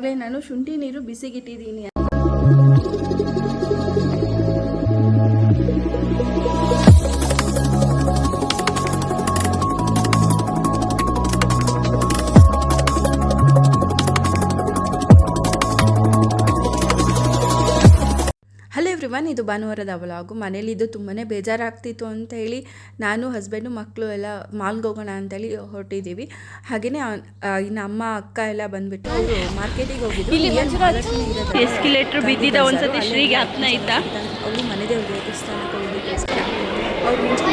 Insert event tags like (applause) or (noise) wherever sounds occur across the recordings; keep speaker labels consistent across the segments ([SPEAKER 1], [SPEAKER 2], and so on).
[SPEAKER 1] ನಾನು ಶುಂಠಿ ನೀರು ಬಿಸಿಗಿಟ್ಟಿದ್ದೀನಿ ಇದು ಭಾನುವಾರದ ವ್ಲಾಗು. ಮನೇಲಿದ್ದು ತುಂಬಾ ಬೇಜಾರಾಗ್ತಿತ್ತು ಅಂತ ಹೇಳಿ ನಾನು ಹಸ್ಬೆಂಡು ಮಕ್ಕಳು ಎಲ್ಲ ಮಾಲ್ಗೆ ಹೋಗೋಣ ಅಂತೇಳಿ ಹೊರಟಿದ್ದೀವಿ. ಹಾಗೆಯೇ ಇನ್ನು ಅಮ್ಮ ಅಕ್ಕ ಎಲ್ಲ ಬಂದುಬಿಟ್ಟು ಅವರು ಮಾರ್ಕೆಟಿಗೆ ಹೋಗಿದ್ರು.
[SPEAKER 2] ಎಸ್ಕಿಲೇಟರ್ ಬಿದ್ದಿದ್ದ ಒಂದ್ಸತಿ ಶ್ರೀಗೆ ಹತ್ನ ಇದ್ದ
[SPEAKER 1] ಅವರು ಮನೆ ದೇವ್ರ ದೇವಸ್ಥಾನಕ್ಕೆ ಹೋಗ್ಲಿಕ್ಕೋಸ್ಕರ ಅವ್ರು ಮುಂಚೆ.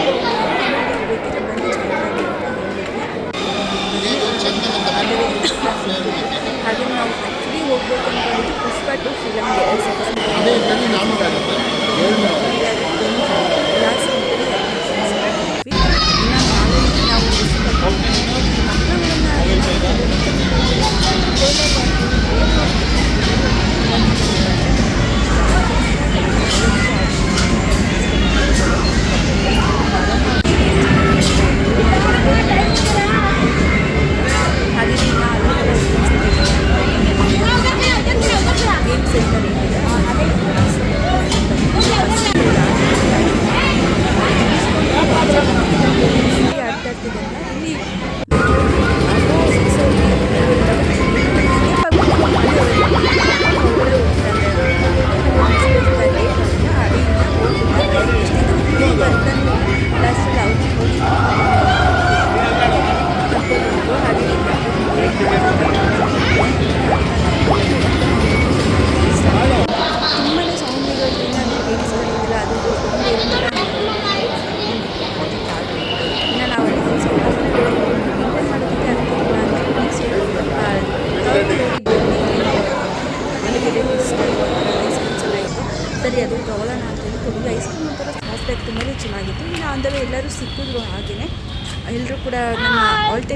[SPEAKER 1] ಹಾಗೆ ನಾವು ಆ್ಯಕ್ಚುಲಿ ಹೋಗ್ಬೇಕು ಅಂತ vardı filmde en sevdiğim. Ama ekranın namı galiba. Görmüyor. Thank you.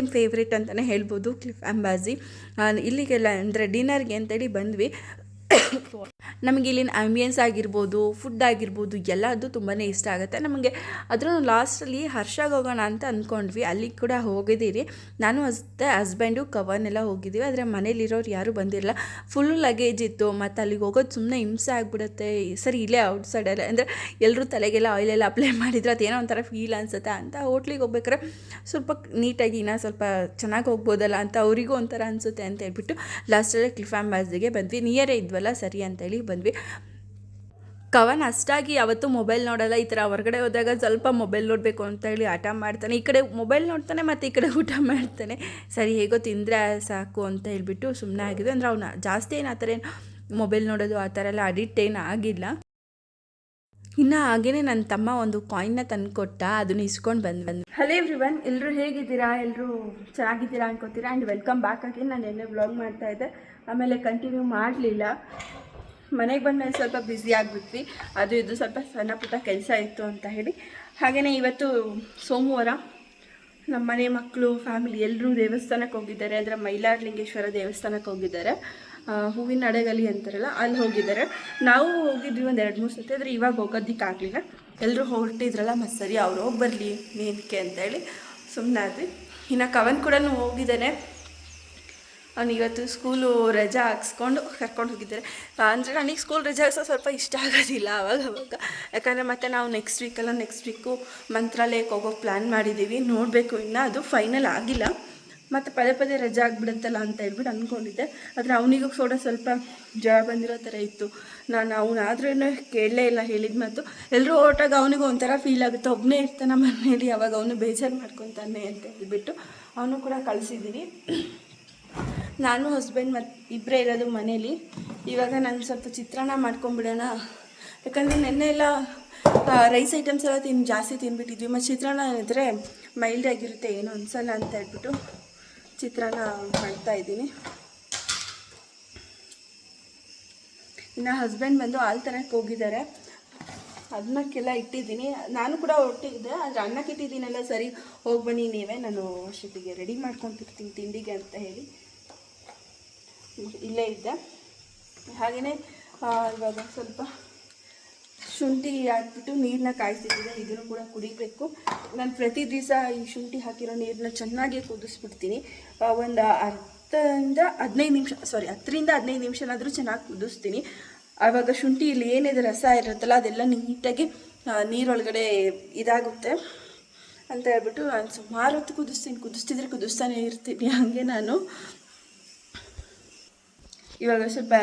[SPEAKER 1] Time favourite ಅಂತಲೇ ಹೇಳ್ಬೋದು ಕ್ಲಿಫ್ ಅಂಬಾಜಿ ಇಲ್ಲಿಗೆಲ್ಲ ಅಂದರೆ ಡಿನ್ನರ್ಗೆ ಅಂತೇಳಿ ಬಂದ್ವಿ. ನಮಗೆ ಇಲ್ಲಿನ ಆಂಬಿಯನ್ಸ್ ಆಗಿರ್ಬೋದು ಫುಡ್ ಆಗಿರ್ಬೋದು ಎಲ್ಲದು ತುಂಬಾ ಇಷ್ಟ ಆಗುತ್ತೆ. ನಮಗೆ ಅದರ ಲಾಸ್ಟಲ್ಲಿ ಹರ್ಷಾಗ ಹೋಗೋಣ ಅಂತ ಅಂದ್ಕೊಂಡ್ವಿ. ಅಲ್ಲಿ ಕೂಡ ಹೋಗಿದ್ದೀರಿ. ನಾನು ಅಷ್ಟೇ ಹಸ್ಬೆಂಡು ಕವರ್ನೆಲ್ಲ ಹೋಗಿದ್ದೀವಿ. ಆದರೆ ಮನೇಲಿರೋರು ಯಾರೂ ಬಂದಿರಲ್ಲ. ಫುಲ್ ಲಗೇಜ್ ಇತ್ತು. ಮತ್ತು ಅಲ್ಲಿಗೆ ಹೋಗೋದು ಸುಮ್ಮನೆ ಹಿಂಸೆ ಆಗಿಬಿಡುತ್ತೆ. ಸರಿ, ಇಲ್ಲೇ ಅಲ್ಲ. ಅಂದರೆ ಎಲ್ಲರೂ ತಲೆಗೆಲ್ಲ ಆಯಿಲೆಲ್ಲ ಅಪ್ಲೈ ಮಾಡಿದ್ರೆ ಅದೇನೋ ಒಂಥರ ಫೀಲ್ ಅನಿಸುತ್ತೆ ಅಂತ ಹೋಟ್ಲಿಗೆ ಹೋಗ್ಬೇಕಾರೆ ಸ್ವಲ್ಪ ನೀಟಾಗಿ ಇನ್ನೂ ಸ್ವಲ್ಪ ಚೆನ್ನಾಗಿ ಹೋಗ್ಬೋದಲ್ಲ ಅಂತ ಅವರಿಗೂ ಒಂಥರ ಅನಿಸುತ್ತೆ ಅಂತ ಹೇಳ್ಬಿಟ್ಟು ಲಾಸ್ಟಲ್ಲೇ ಕ್ಲಿಫ್ಯಾಮ್ ಬಾಜಿಗೆ ಬಂದ್ವಿ. ನಿಯರೇ ಇದ್ವಲ್ಲ ಸರಿ ಅಂತೇಳಿ ಬಂದ್ವಿ. ಕವನ್ ಅಷ್ಟಾಗಿ ಯಾವತ್ತೂ ಮೊಬೈಲ್ ನೋಡಲ್ಲ, ಈ ಥರ ಹೊರಗಡೆ ಹೋದಾಗ ಸ್ವಲ್ಪ ಮೊಬೈಲ್ ನೋಡಬೇಕು ಅಂತ ಹೇಳಿ ಆಟ ಮಾಡ್ತಾನೆ. ಈ ಕಡೆ ಮೊಬೈಲ್ ನೋಡ್ತಾನೆ, ಮತ್ತು ಈ ಕಡೆ ಊಟ ಮಾಡ್ತಾನೆ. ಸರಿ, ಹೇಗೋ ತಿಂದರೆ ಸಾಕು ಅಂತ ಹೇಳಿಬಿಟ್ಟು ಸುಮ್ಮನೆ ಆಗಿದೆ. ಅಂದರೆ ಅವನ ಜಾಸ್ತಿ ಏನು ಆ ಥರ ಏನು ಮೊಬೈಲ್ ನೋಡೋದು, ಆ ಥರ ಎಲ್ಲ ಅಡಿಕ್ಟ್ ಏನು ಆಗಿಲ್ಲ. ಇನ್ನು ಹಾಗೇನೆ ನನ್ನ ತಮ್ಮ ಒಂದು ಕಾಯಿನ್ನ ತಂದುಕೊಟ್ಟ, ಅದನ್ನ ಇಸ್ಕೊಂಡು ಬಂದು ಬಂದು ಹಲೋ ಎವ್ರಿ ಎಲ್ಲರೂ ಹೇಗಿದ್ದೀರಾ? ಎಲ್ಲರೂ ಚೆನ್ನಾಗಿದ್ದೀರಾ ಅನ್ಕೋತೀರಾ? ಆ್ಯಂಡ್ ವೆಲ್ಕಮ್ ಬ್ಯಾಕ್ ಆಗಿ ನಾನು ಎಣ್ಣೆ ಬ್ಲಾಗ್ ಮಾಡ್ತಾ ಇದ್ದೆ. ಆಮೇಲೆ ಕಂಟಿನ್ಯೂ ಮಾಡಲಿಲ್ಲ. ಮನೆಗೆ ಬಂದ ಮೇಲೆ ಸ್ವಲ್ಪ ಬ್ಯುಸಿ ಆಗಿಬಿಟ್ವಿ. ಅದು ಇದು ಸ್ವಲ್ಪ ಸಣ್ಣ ಪುಟ್ಟ ಕೆಲಸ ಇತ್ತು ಅಂತ ಹೇಳಿ. ಹಾಗೆಯೇ ಇವತ್ತು ಸೋಮವಾರ ನಮ್ಮ ಮನೆ ಮಕ್ಕಳು ಫ್ಯಾಮಿಲಿ ಎಲ್ಲರೂ ದೇವಸ್ಥಾನಕ್ಕೆ ಹೋಗಿದ್ದಾರೆ. ಅಂದರೆ ಮೈಲಾರಲಿಂಗೇಶ್ವರ ದೇವಸ್ಥಾನಕ್ಕೆ ಹೋಗಿದ್ದಾರೆ. ಹೂವಿನ ಅಡಗಲಿ ಅಂತಾರಲ್ಲ ಅಲ್ಲಿ ಹೋಗಿದ್ದಾರೆ. ನಾವು ಹೋಗಿದ್ವಿ ಒಂದು ಎರಡು ಮೂರು ಸತಿ ಆದರೆ ಇವಾಗ ಹೋಗೋದಕ್ಕಾಗಲಿಲ್ಲ ಎಲ್ಲರೂ ಹೊರಟಿದ್ರಲ್ಲ, ಮತ್ತು ಸರಿ ಅವ್ರು ಹೋಗಿ ಬರಲಿ ಮೇನಕ್ಕೆ ಅಂತೇಳಿ ಸುಮ್ಮನಾದ್ವಿ ಇನ್ನು ಕವನ್ ಕೂಡ ಹೋಗಿದ್ದಾನೆ. ಅವ್ನು ಇವತ್ತು ಸ್ಕೂಲು ರಜಾ ಹಾಕ್ಸ್ಕೊಂಡು ಕರ್ಕೊಂಡು ಹೋಗಿದ್ದಾರೆ. ಅಂದರೆ ನನಗೆ ಸ್ಕೂಲ್ ರಜಾ ಹಾಕ್ಸೋ ಸ್ವಲ್ಪ ಇಷ್ಟ ಆಗೋದಿಲ್ಲ ಅವಾಗ ಅವಾಗ. ಯಾಕಂದರೆ ಮತ್ತೆ ನಾವು ನೆಕ್ಸ್ಟ್ ವೀಕಲ್ಲ ನೆಕ್ಸ್ಟ್ ವೀಕು ಮಂತ್ರಾಲಯಕ್ಕೆ ಹೋಗೋ ಪ್ಲ್ಯಾನ್ ಮಾಡಿದ್ದೀವಿ. ನೋಡಬೇಕು ಇನ್ನೂ ಅದು ಫೈನಲ್ ಆಗಿಲ್ಲ. ಮತ್ತು ಪದೇ ಪದೇ ರಜಾ ಆಗಿಬಿಡುತ್ತಲ್ಲ ಅಂತ ಹೇಳ್ಬಿಟ್ಟು ಅಂದ್ಕೊಂಡಿದ್ದೆ ಆದರೆ ಅವನಿಗೂ ಕೂಡ ಸ್ವಲ್ಪ ಜ್ವರ ಬಂದಿರೋ ಥರ ಇತ್ತು. ನಾನು ಅವನಾದ್ರೂ ಕೇಳಲೇ ಇಲ್ಲ ಹೇಳಿದ ಮಾತು. ಎಲ್ಲರೂ ಹೊರಟಾಗ ಅವನಿಗೂ ಒಂಥರ ಫೀಲ್ ಆಗುತ್ತೆ. ಒಬ್ಬನೇ ಇರ್ತಾನೆ ಮನೇಲಿ ಅವಾಗ ಅವನು ಬೇಜಾರು ಮಾಡ್ಕೊತಾನೆ ಅಂತ ಹೇಳ್ಬಿಟ್ಟು ಅವನು ಕೂಡ ಕಳಿಸಿದ್ದೀನಿ ನಾನು ಹಸ್ಬೆಂಡ್ ಮತ್ತು ಇಬ್ಬರೇ ಇರೋದು ಮನೇಲಿ. ಇವಾಗ ನಾನು ಸ್ವಲ್ಪ ಚಿತ್ರಾನ್ನ ಮಾಡ್ಕೊಂಬಿಡೋಣ. ಯಾಕಂದರೆ ನೆನ್ನೆ ಎಲ್ಲ ರೈಸ್ ಐಟಮ್ಸ್ ಎಲ್ಲ ತಿನ್, ಜಾಸ್ತಿ ತಿಂದ್ಬಿಟ್ಟಿದ್ವಿ ಮತ್ತು ಚಿತ್ರಾನ್ನ ಏನಿದ್ರೆ ಮೈಲ್ಡ್ ಆಗಿರುತ್ತೆ ಏನು ಅನ್ಸಲ್ಲ ಅಂತ ಹೇಳ್ಬಿಟ್ಟು ಚಿತ್ರಾನ್ನ ಮಾಡ್ತಾ ಇದ್ದೀನಿ. ಇನ್ನು ಹಸ್ಬೆಂಡ್ ಬಂದು ಹಾಲು ತರಕ್ಕೆ ಹೋಗಿದ್ದಾರೆ. ಅನ್ನಕ್ಕೆಲ್ಲ ಇಟ್ಟಿದ್ದೀನಿ. ನಾನು ಕೂಡ ಹೊಟ್ಟಿದ್ದೆ ಆದರೆ ಅನ್ನಕ್ಕೆ ಇಟ್ಟಿದ್ದೀನಲ್ಲ ಸರಿ ಹೋಗಿ ಬನ್ನಿ ನೀವೇ. ನಾನು ಅಷ್ಟೊತ್ತಿಗೆ ರೆಡಿ ಮಾಡ್ಕೊತಿರ್ತೀನಿ ತಿಂಡಿಗೆ ಅಂತ ಹೇಳಿ. ಇಲ್ಲೇ ಇದ್ದೆ. ಹಾಗೆಯೇ ಇವಾಗ ಸ್ವಲ್ಪ ಶುಂಠಿ ಹಾಕ್ಬಿಟ್ಟು ನೀರನ್ನ ಕಾಯಿಸಿದ್ದೀನಿ. ಇದನ್ನು ಕೂಡ ಕುಡಿಬೇಕು. ನಾನು ಪ್ರತಿ ದಿವಸ ಈ ಶುಂಠಿ ಹಾಕಿರೋ ನೀರನ್ನ ಚೆನ್ನಾಗಿ ಕುದಿಸ್ಬಿಡ್ತೀನಿ. ಒಂದು ಹತ್ತರಿಂದ ಹದಿನೈದು ನಿಮಿಷ ಸಾರಿ ಹತ್ತರಿಂದ ಹದಿನೈದು ನಿಮಿಷನಾದರೂ ಚೆನ್ನಾಗಿ ಕುದಿಸ್ತೀನಿ. ಆವಾಗ ಶುಂಠಿಯಲ್ಲಿ ಏನಿದೆ ರಸ ಇರುತ್ತಲ್ಲ, ಅದೆಲ್ಲ ನೀಟಾಗಿ ನೀರೊಳಗಡೆ ಇದಾಗುತ್ತೆ ಅಂತ ಹೇಳ್ಬಿಟ್ಟು ನಾನು ಸುಮಾರು ಹೊತ್ತು ಕುದಿಸ್ತೀನಿ. ಕುದಿಸ್ತಿದ್ರೆ ಕುದಿಸ್ತಾನೆ ಇರ್ತೀನಿ. ಹಾಗೆ ನಾನು ಇವಾಗ ಸ್ವಲ್ಪ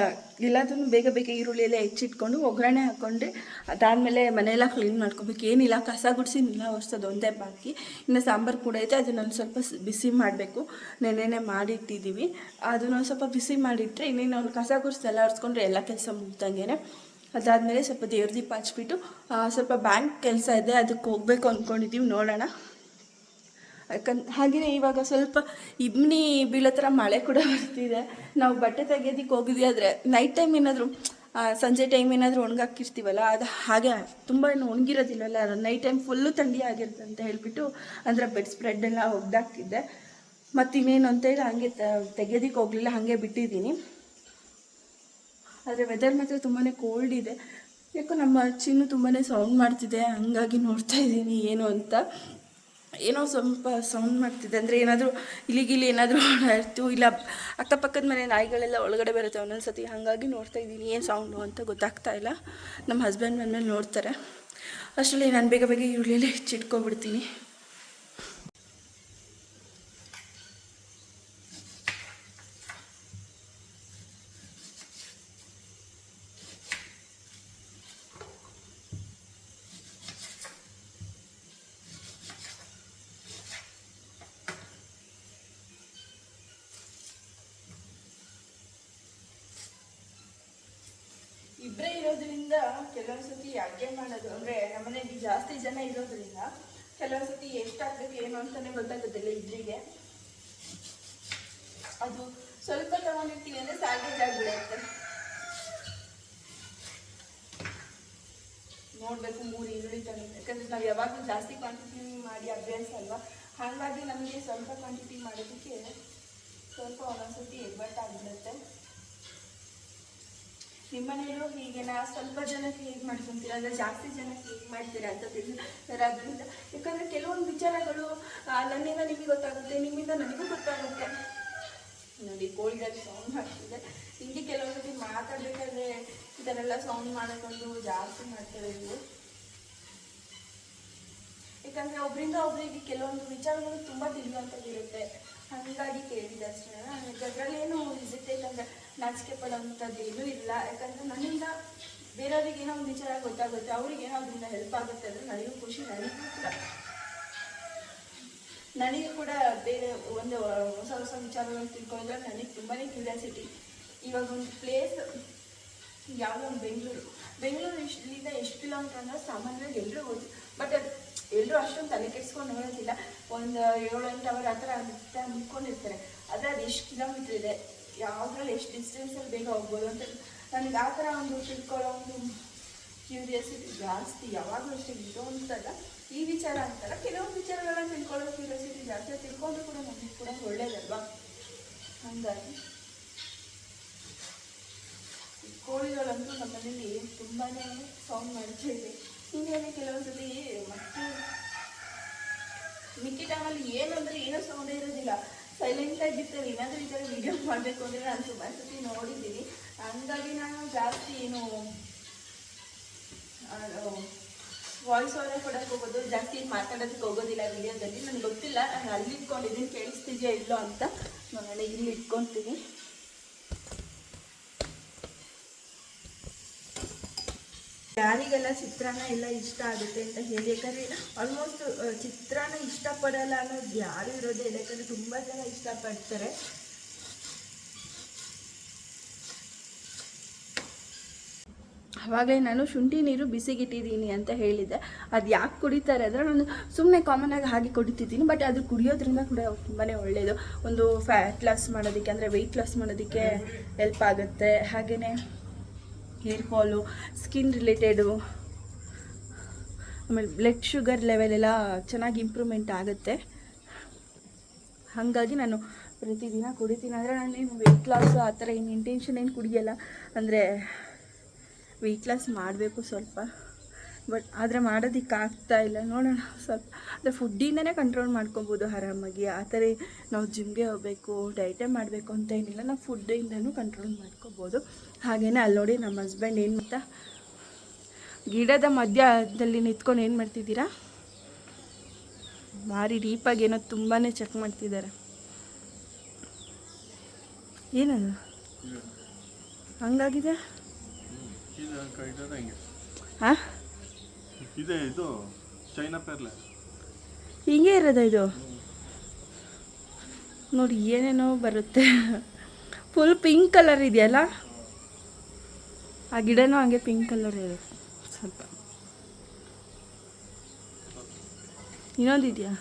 [SPEAKER 1] ಎಲ್ಲದನ್ನು ಬೇಗ ಬೇಗ ಈರುಳ್ಳಿ ಎಲ್ಲ ಹೆಚ್ಚಿಟ್ಕೊಂಡು ಒಗ್ಗರಣೆ ಹಾಕ್ಕೊಂಡ್ರೆ ಅದಾದಮೇಲೆ ಮನೆಯೆಲ್ಲ ಕ್ಲೀನ್ ಮಾಡ್ಕೋಬೇಕು. ಏನಿಲ್ಲ, ಕಸ ಗುಡಿಸಿ ಇಲ್ಲ ಒರೆಸೋದು ಒಂದೇ ಬಾಕಿ. ಇನ್ನು ಸಾಂಬಾರು ಕೂಡ ಐತೆ, ಅದನ್ನೊಂದು ಸ್ವಲ್ಪ ಬಿಸಿ ಮಾಡಬೇಕು. ನೆನೆನೆ ಮಾಡಿಟ್ಟಿದ್ದೀವಿ. ಅದನ್ನೊಂದು ಸ್ವಲ್ಪ ಬಿಸಿ ಮಾಡಿಟ್ಟರೆ ಇನ್ನೇನು ಅವ್ನು ಕಸ ಗುಡಿಸಿ ಎಲ್ಲ ಒರೆಸ್ಕೊಂಡ್ರೆ ಎಲ್ಲ ಕೆಲಸ ಮುಗ್ದಂಗೆ ಅದಾದಮೇಲೆ ಸ್ವಲ್ಪ ದೇವ್ರ ದೀಪ ಹಚ್ಬಿಟ್ಟು ಸ್ವಲ್ಪ ಬ್ಯಾಂಕ್ ಕೆಲಸ ಇದೆ, ಅದಕ್ಕೆ ಹೋಗ್ಬೇಕು ಅಂದ್ಕೊಂಡಿದ್ದೀವಿ ನೋಡೋಣ. ಯಾಕಂದ್ ಹಾಗೆಯೇ ಇವಾಗ ಸ್ವಲ್ಪ ಇಬ್ನಿ ಬೀಳೋ ಥರ ಮಳೆ ಕೂಡ ಬರ್ತಿದೆ. ನಾವು ಬಟ್ಟೆ ತೆಗೆಯೋದಕ್ಕೆ ಹೋಗಿದ್ವಿ, ಆದರೆ ನೈಟ್ ಟೈಮ್ ಏನಾದರೂ ಸಂಜೆ ಟೈಮ್ ಏನಾದರೂ ಒಣಗಾಕಿರ್ತೀವಲ್ಲ, ಅದು ಹಾಗೆ ತುಂಬ ಒಣಗಿರೋದಿಲ್ಲಲ್ಲ ನೈಟ್ ಟೈಮ್ ಫುಲ್ಲು ಥಂಡಿ ಆಗಿರುತ್ತೆ ಅಂತ ಹೇಳಿಬಿಟ್ಟು ಅಂದರೆ ಬೆಡ್ ಸ್ಪ್ರೆಡ್ ಎಲ್ಲ ಒಗ್ದಾಕ್ತಿದ್ದೆ. ಮತ್ತು ಇನ್ನೇನು ಅಂತೇಳಿ ಹಾಗೆ ತೆಗೆಯೋದಕ್ಕೆ ಹೋಗಲಿಲ್ಲ, ಹಾಗೆ ಬಿಟ್ಟಿದ್ದೀನಿ. ಆದರೆ ವೆದರ್ ಮಾತ್ರ ತುಂಬಾ ಕೋಲ್ಡ್ ಇದೆ. ಯಾಕೋ ನಮ್ಮ ಚಿನ್ನು ತುಂಬಾ ಸೌಂಡ್ ಮಾಡ್ತಿದೆ, ಹಂಗಾಗಿ ನೋಡ್ತಾ ಇದ್ದೀನಿ ಏನು ಅಂತ. ಏನೋ ಸ್ವಲ್ಪ ಸೌಂಡ್ ಮಾಡ್ತಿದೆ ಅಂದರೆ ಏನಾದರೂ ಇಲ್ಲಿಗಿಲ್ಲಿ ಏನಾದರೂ ಓಡಾಡ್ತು ಇಲ್ಲ ಅಕ್ಕಪಕ್ಕದ ಮನೆ ನಾಯಿಗಳೆಲ್ಲ ಒಳಗಡೆ ಬರುತ್ತೆ. ಒಂದೊಂದು ಸತಿ ಹಾಗಾಗಿ ನೋಡ್ತಾ ಇದ್ದೀನಿ. ಏನು ಸೌಂಡು ಅಂತ ಗೊತ್ತಾಗ್ತಾ ಇಲ್ಲ. ನಮ್ಮ ಹಸ್ಬೆಂಡ್ ಬಂದಮೇಲೆ ನೋಡ್ತಾರೆ. ಅಷ್ಟರಲ್ಲಿ ನಾನು ಬೇಗ ಬೇಗ ಈರುಳ್ಳಿಯಲ್ಲೇ ಹೆಚ್ಚಿಟ್ಕೊಬಿಡ್ತೀನಿ ಇಬ್ಬರೇ ಇರೋದ್ರಿಂದ ಕೆಲವೊಂದು ಸತಿ ಅಡುಗೆ ಮಾಡೋದು? ಅಂದರೆ ನಮ್ಮನೇಲಿ ಜಾಸ್ತಿ ಜನ ಇರೋದ್ರಿಂದ ಕೆಲವು ಸತಿ ಎಷ್ಟಾಗಬೇಕು, ಏನು ಅಂತಲೇ ಗೊತ್ತಾಗುತ್ತಿಲ್ಲ ಇಬ್ಬರಿಗೆ ಅದು ಸ್ವಲ್ಪ ತಗೊಂಡಿರ್ತೀವಿ ಅಂದರೆ ಸ್ಯಾಲ್ವೇಜ್ ಆಗಿಬಿಡುತ್ತೆ. ನೋಡಬೇಕು ಮೂರು ಈರುಳ್ಳಿ ತಗೊಂಡು ಯಾಕಂದ್ರೆ ನಾವು ಯಾವಾಗಲೂ ಜಾಸ್ತಿ ಕ್ವಾಂಟಿಟಿ ಮಾಡಿ ಅಭ್ಯಾಸ ಅಲ್ವಾ? ಹಾಗಾಗಿ ನಮಗೆ ಸ್ವಲ್ಪ ಕ್ವಾಂಟಿಟಿ ಮಾಡೋದಕ್ಕೆ ಸ್ವಲ್ಪ ಒಂದೊಂದ್ಸತಿ ಎಬ್ಬಟ್ಟಾಗ್ಬಿಡುತ್ತೆ ನಿಮ್ಮ ಹೀಗೆ ಹೀಗೆನಾ ಸ್ವಲ್ಪ ಜನಕ್ಕೆ ಹೇಗೆ ಮಾಡ್ಕೊಂತೀರಾ? ಅಂದರೆ ಜಾಸ್ತಿ ಜನಕ್ಕೆ ಹೇಗೆ ಮಾಡ್ತೀರಾ ಅಂತ ತಿಳಿದ್ರಿಂದ ಯಾಕಂದರೆ ಕೆಲವೊಂದು ವಿಚಾರಗಳು ನನ್ನಿಂದ ನಿಮಗೆ ಗೊತ್ತಾಗುತ್ತೆ, ನಿಮ್ಮಿಂದ ನನಗೂ ಗೊತ್ತಾಗುತ್ತೆ. ನೋಡಿ ಕೋಳಿಗಳು ಸೌಂಡ್ ಮಾಡ್ತಿದೆ ಹಿಂಗೆ ಕೆಲವೊಂದ್ಸತಿ ಮಾತಾಡಬೇಕಾದ್ರೆ ಈ ಥರ ಎಲ್ಲ ಸೌಂಡ್ ಮಾಡಿಕೊಂಡು ಜಾಸ್ತಿ ಮಾಡ್ತಾರೆ ಇವರು. ಯಾಕಂದರೆ ಒಬ್ಬರಿಂದ ಒಬ್ಬರಿಗೆ ಕೆಲವೊಂದು ವಿಚಾರಗಳು ತುಂಬ ತಿಳಿಯುವಂಥದ್ದಿರುತ್ತೆ ಹಾಗಾಗಿ ಕೇಳಿದೆ ಅಷ್ಟೇ. ಅದರಲ್ಲೇನು ಇರುತ್ತೆ ಅಂದರೆ ನಾಚಿಕೆ ಪಡೋವಂಥದ್ದು ಏನೂ ಇಲ್ಲ. ಯಾಕಂದರೆ ನನ್ನಿಂದ ಬೇರೆಯವ್ರಿಗೆ ಏನೋ ಒಂದು ವಿಚಾರ ಗೊತ್ತಾಗುತ್ತೆ, ಅವ್ರಿಗೆ ಏನೋ ಅದರಿಂದ ಹೆಲ್ಪ್ ಆಗುತ್ತೆ ಅಂದರೆ ನನಗೂ ಖುಷಿ, ನನಗೂ ಕೂಡ. ನನಗೆ ಕೂಡ ಬೇರೆ ಒಂದು ಹೊಸ ಹೊಸ ವಿಚಾರಗಳನ್ನು ತಿಳ್ಕೊಂಡ್ರೆ ನನಗೆ ತುಂಬಾ ಕ್ಯೂರಿಯಾಸಿಟಿ ಇವಾಗ ಒಂದು ಪ್ಲೇಸ್ ಯಾವುದೋ ಒಂದು ಬೆಂಗಳೂರು. ಬೆಂಗಳೂರು ಇಲ್ಲಿಂದ ಎಷ್ಟು ಕಿಲೋಮೀಟರ್ ಅಂದರೆ ಸಾಮಾನ್ಯವಾಗಿ ಎಲ್ಲರೂ ಹೋಗಿ ಬಟ್ ಎಲ್ಲರೂ ಅಷ್ಟೊಂದು ತಲೆ ಕೆಡಿಸ್ಕೊಂಡು ನೋಡೋದಿಲ್ಲ. ಒಂದು ಏಳು ಎಂಟು ಅವರ್ ಆ ಥರ ಅಂತ ಅಂದ್ಕೊಂಡಿರ್ತಾರೆ ಆದರೆ ಅದು ಎಷ್ಟು ಕಿಲೋಮೀಟ್ರ್ ಇದೆ? ಯಾವುದ್ರಲ್ಲಿ ಎಷ್ಟು ಡಿಸ್ಟೆನ್ಸಲ್ಲಿ ಬೇಗ ಹೋಗ್ಬೋದು ಅಂತ ನನಗೆ ಆ ಥರ ಒಂದು ತಿಳ್ಕೊಳ್ಳೋ ಒಂದು ಕ್ಯೂರಿಯಾಸಿಟಿ ಜಾಸ್ತಿ ಯಾವಾಗಲೂ ಅಷ್ಟೇ ಅಂತಲ್ಲ, ಈ ವಿಚಾರ ಅಂತಲ್ಲ, ಕೆಲವೊಂದು ವಿಚಾರಗಳನ್ನ ತಿಳ್ಕೊಳ್ಳೋ ಕ್ಯೂರಿಯಾಸಿಟಿ ಜಾಸ್ತಿ ತಿಳ್ಕೊಂಡ್ರೂ ಕೂಡ ನಮಗೆ ಕೂಡ ಒಳ್ಳೇದಲ್ವಾ? ಹಾಗಾಗಿ ಕೋಳಿಗಳಂತೂ ನಮ್ಮ ಮನೇಲಿ ತುಂಬಾ ಸೌಂಡ್ ಮಾಡ್ತಾ ಇದೆ. ಹಿಂಗೇನೆ ಕೆಲವೊಂದ್ಸತಿ ಮತ್ತೆ ಮಿಕ್ಕಿ ಟೈಮಲ್ಲಿ ಏನು ಅಂದರೆ ಏನೋ ಸೌಂಡೇ ಇರೋದಿಲ್ಲ. ಸೈಲೆಂಟ್ ಆಗಿರ್ತೇವೆ ಏನಾದರೂ ಈ ಥರ ವಿಡಿಯೋ ಮಾಡಬೇಕು ಅಂದರೆ ನಾನು ಸುಮಾರು ಸತಿ ನೋಡಿದ್ದೀನಿ. ಹಂಗಾಗಿ ನಾನು ಜಾಸ್ತಿ ಏನು ವಾಯ್ಸ್ ಓವರೇ ಕೊಡೋಕ್ಕೆ ಹೋಗೋದು, ಜಾಸ್ತಿ ಮಾತಾಡೋದಕ್ಕೆ ಹೋಗೋದಿಲ್ಲ ವಿಡಿಯೋದಲ್ಲಿ ನನಗೆ ಗೊತ್ತಿಲ್ಲ, ನಾನು ಅಲ್ಲಿ ಇಟ್ಕೊಂಡಿದ್ದೀನಿ, ಕೇಳಿಸ್ತಿದ್ಯಾ ಇಲ್ಲೋ ಅಂತ. ನಾನು ಇಲ್ಲಿ ಇಟ್ಕೊತೀನಿ. ಯಾರಿಗೆಲ್ಲ ಚಿತ್ರಾನ್ನ ಎಲ್ಲ ಇಷ್ಟ ಆಗುತ್ತೆ ಅಂತ ಹೇಳಿ. ಯಾಕಂದರೆ ಆಲ್ಮೋಸ್ಟ್ ಚಿತ್ರಾನ್ನ ಇಷ್ಟಪಡಲ್ಲ ಅನ್ನೋದು ಯಾರು ಇರೋದೇ ಇಲ್ಲ. ಯಾಕಂದರೆ ತುಂಬ ಜನ ಇಷ್ಟಪಡ್ತಾರೆ. ಅವಾಗಲೇ ನಾನು ಶುಂಠಿ ನೀರು ಬಿಸಿಗಿಟ್ಟಿದ್ದೀನಿ ಅಂತ ಹೇಳಿದ್ದೆ. ಅದು ಯಾಕೆ ಕುಡಿತಾರೆ ಅಂದರೆ ನಾನು ಸುಮ್ಮನೆ ಕಾಮನಾಗಿ ಹಾಗೆ ಕುಡಿತಿದ್ದೀನಿ ಬಟ್ ಅದು ಕುಡಿಯೋದ್ರಿಂದ ಕೂಡ ತುಂಬಾ ಒಳ್ಳೆಯದು ಒಂದು ಫ್ಯಾಟ್ ಲಾಸ್ ಮಾಡೋದಕ್ಕೆ, ಅಂದರೆ ವೆಯ್ಟ್ ಲಾಸ್ ಮಾಡೋದಕ್ಕೆ ಹೆಲ್ಪ್ ಆಗುತ್ತೆ. ಹಾಗೆಯೇ ಹೇರ್ ಫಾಲು ಸ್ಕಿನ್ ರಿಲೇಟೆಡು ಆಮೇಲೆ ಬ್ಲಡ್ ಶುಗರ್ ಲೆವೆಲೆಲ್ಲ ಚೆನ್ನಾಗಿ ಇಂಪ್ರೂವ್ಮೆಂಟ್ ಆಗುತ್ತೆ. ಹಾಗಾಗಿ ನಾನು ಪ್ರತಿದಿನ ಕುಡಿತೀನಿ. ಅಂದರೆ ನಾನೇನು ವೆಯ್ಟ್ ಲಾಸ್ ಆ ಥರ ಏನು ಇಂಟೆನ್ಷನ್ ಏನು ಕುಡಿಯಲ್ಲ. ಅಂದರೆ ವೆಯ್ಟ್ ಲಾಸ್ ಮಾಡಬೇಕು ಸ್ವಲ್ಪ. ಬಟ್ ಆದರೆ ಮಾಡೋದಿಕ್ಕೆ ಆಗ್ತಾ ಇಲ್ಲ. ನೋಡೋಣ, ಸ್ವಲ್ಪ. ಅಂದರೆ ಫುಡ್ಡಿಂದನೇ ಕಂಟ್ರೋಲ್ ಮಾಡ್ಕೊಬೋದು ಆರಾಮಾಗಿ. ಆ ಥರ ನಾವು ಜಿಮ್ಗೆ ಹೋಗಬೇಕು ಡೈಟೇ ಮಾಡಬೇಕು ಅಂತ ಏನಿಲ್ಲ. ನಾವು ಫುಡ್ಡಿಂದನೂ ಕಂಟ್ರೋಲ್ ಮಾಡ್ಕೊಬೋದು. ಹಾಗೆಯೇ ಅಲ್ಲಿ ನೋಡಿ ನಮ್ಮ ಹಸ್ಬೆಂಡ್ ಏನು ಮಾಡ್ತಾ? ಗಿಡದ ಮಧ್ಯದಲ್ಲಿ ನಿಂತ್ಕೊಂಡು ಏನು ಮಾಡ್ತಿದ್ದೀರಾ? ಭಾರಿ ಡೀಪಾಗಿ ಏನೋ ತುಂಬಾ ಚೆಕ್ ಮಾಡ್ತಿದ್ದಾರೆ. ಏನದು? ಹಂಗಾಗಿದೆ? ಹಾಂ? ಹಿಂಗೆ ಇರೋದ ಇದು? ನೋಡಿ ಏನೇನೋ ಬರುತ್ತೆ. ಫುಲ್ ಪಿಂಕ್ ಕಲರ್ ಇದೆಯಲ್ಲ? ಆ ಗಿಡನೂ ಹಂಗೆ ಪಿಂಕ್ ಕಲರ್ ಇರುತ್ತೆ. ಸ್ವಲ್ಪ. ಇನ್ನೊಂದು ಇದೆಯಾ?